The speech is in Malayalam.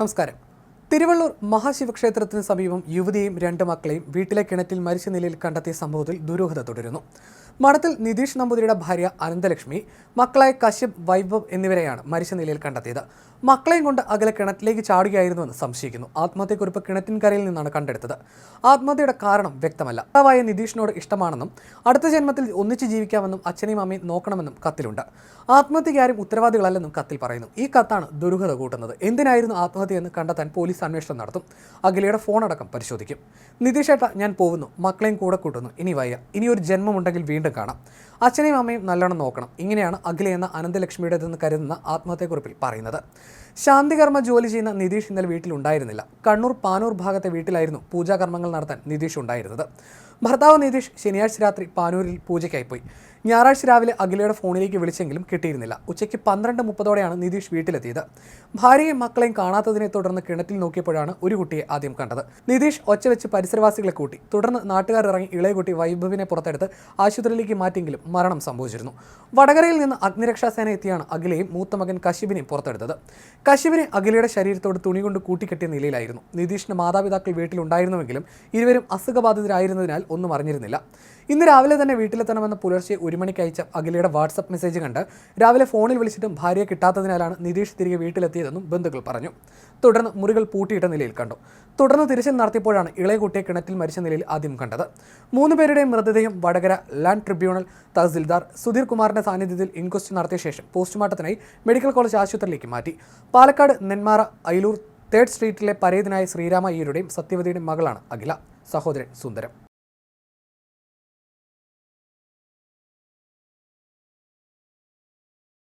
നമസ്കാരം. തിരുവള്ളൂർ മഹാശിവക്ഷേത്രത്തിന് സമീപം യുവതിയെയും രണ്ട് മക്കളെയും വീട്ടിലെ കിണറ്റിൽ മരിച്ച നിലയിൽ കണ്ടെത്തിയ സംഭവത്തിൽ ദുരൂഹത തുടരുന്നു. മഠത്തിൽ നിതീഷ് നമ്പൂതിരിയുടെ ഭാര്യ അനന്തലക്ഷ്മി മക്കളായ കശ്യപ് വൈഭവ് എന്നിവരെയാണ് മരിച്ച നിലയിൽ കണ്ടെത്തിയത്. മക്കളെയും കൊണ്ട് അകലെ കിണറ്റിലേക്ക് ചാടുകയായിരുന്നുവെന്ന് സംശയിക്കുന്നു. ആത്മഹത്യക്കുറിപ്പ് കിണറ്റിൻകരയിൽ നിന്നാണ് കണ്ടെടുത്തത്. ആത്മഹത്യയുടെ കാരണം വ്യക്തമല്ല. ഭർത്താവായ നിതീഷിനോട് ഇഷ്ടമാണെന്നും അടുത്ത ജന്മത്തിൽ ഒന്നിച്ച് ജീവിക്കാമെന്നും അച്ഛനെയും അമ്മയും നോക്കണമെന്നും കത്തിലുണ്ട്. ആത്മഹത്യയ്ക്ക് ആരും ഉത്തരവാദികളല്ലെന്നും കത്തിൽ പറയുന്നു. ഈ കത്താണ് ദുരൂഹത കൂട്ടുന്നത്. എന്തിനായിരുന്നു ആത്മഹത്യ എന്ന് കണ്ടെത്താൻ പോലീസ് അന്വേഷണം നടത്തും? അഖിലയുടെ ഫോൺ അടക്കം പരിശോധിക്കും. നിതീഷേട്ട ഞാൻ പോകുന്നു. മക്കളെയും കൂടെ കൂട്ടുന്നു. ഇനി വയ്യ. ഇനി ഒരു ജന്മമുണ്ടെങ്കിൽ വീണ്ടും കാണാം. അച്ഛനെയും അമ്മയും നല്ലോണം നോക്കണം. ഇങ്ങനെയാണ് അഖില എന്ന അനന്തലക്ഷ്മിയുടേതെന്ന് കരുതുന്ന ആത്മഹത്യക്കുറിപ്പിൽ പറയുന്നത്. ശാന്തികർമ്മ ജോലി ചെയ്യുന്ന നിതീഷ് ഇന്നലെ വീട്ടിലുണ്ടായിരുന്നില്ല. കണ്ണൂർ പാനൂർ ഭാഗത്തെ വീട്ടിലായിരുന്നു പൂജാകർമ്മങ്ങൾ നടത്താൻ നിതീഷ് ഉണ്ടായിരുന്നത്. ഭർത്താവ് നിതീഷ് ശനിയാഴ്ച രാത്രി പാനൂരിൽ പൂജയ്ക്കായി പോയി ഞായറാഴ്ച രാവിലെ അഖിലയുടെ ഫോണിലേക്ക് വിളിച്ചെങ്കിലും കിട്ടിയിരുന്നില്ല. ഉച്ചയ്ക്ക് പന്ത്രണ്ട് മുപ്പതോടെയാണ് നിതീഷ് വീട്ടിലെത്തിയത്. ഭാര്യയും മക്കളെയും കാണാത്തതിനെ തുടർന്ന് കിണറ്റിൽ നോക്കിയപ്പോഴാണ് ഒരു കുട്ടിയെ ആദ്യം കണ്ടത്. നിതീഷ് ഒച്ച വെച്ച് പരിസരവാസികളെ കൂട്ടി. തുടർന്ന് നാട്ടുകാർ ഇറങ്ങി ഇളയ കുട്ടി വൈഭവിനെ പുറത്തെടുത്ത് ആശുപത്രിയിലേക്ക് മാറ്റിയെങ്കിലും മരണം സംഭവിച്ചിരുന്നു. വടകരയിൽ നിന്ന് അഗ്നിരക്ഷാസേന എത്തിയാണ് അഖിലയും മൂത്ത മകൻ കശിബിനെയും പുറത്തെടുത്തത്. കശിബിനെ അഖിലയുടെ ശരീരത്തോട് തുണി കൊണ്ട് കൂട്ടിക്കെട്ടിയ നിലയിലായിരുന്നു. നിതീഷിന്റെ മാതാപിതാക്കൾ വീട്ടിലുണ്ടായിരുന്നുവെങ്കിലും ഇരുവരും അസുഖബാധിതരായിരുന്നതിനാൽ ഒന്നും അറിഞ്ഞിരുന്നില്ല. ഇന്ന് രാവിലെ തന്നെ വീട്ടിലെത്തണമെന്ന് പുലർച്ചെ ഒരു മണിക്ക് അയച്ച അഖിലയുടെ വാട്സപ്പ് മെസ്സേജ് കണ്ട് രാവിലെ ഫോണിൽ വിളിച്ചിട്ടും ഭാര്യയെ കിട്ടാത്തതിനാലാണ് നിതീഷ് തിരികെ വീട്ടിലെത്തിയതെന്നും ബന്ധുക്കൾ പറഞ്ഞു. തുടർന്ന് മുറികൾ പൂട്ടിയിട്ട നിലയിൽ കണ്ടു. തുടർന്ന് തിരച്ചിൽ നടത്തിയപ്പോഴാണ് ഇളയ കുട്ടിയെ കിണറ്റിൽ മരിച്ച നിലയിൽ ആദ്യം കണ്ടത്. മൂന്ന് പേരുടെയും മൃതദേഹം വടകര ലാൻഡ് ട്രിബ്യൂണൽ തഹസിൽദാർ സുധീർ കുമാറിന്റെ സാന്നിധ്യത്തിൽ ഇൻക്വസ്റ്റ് നടത്തിയ ശേഷം പോസ്റ്റ്മോർട്ടത്തിനായി മെഡിക്കൽ കോളേജ് ആശുപത്രിയിലേക്ക് മാറ്റി. പാലക്കാട് നെന്മാറ അയിലൂർ തേർഡ് സ്ട്രീറ്റിലെ പരേതനായ ശ്രീരാമ അയ്യരുടെയും സത്യവതിയുടെയും മകളാണ് അഖില. സഹോദരൻ സുന്ദരം.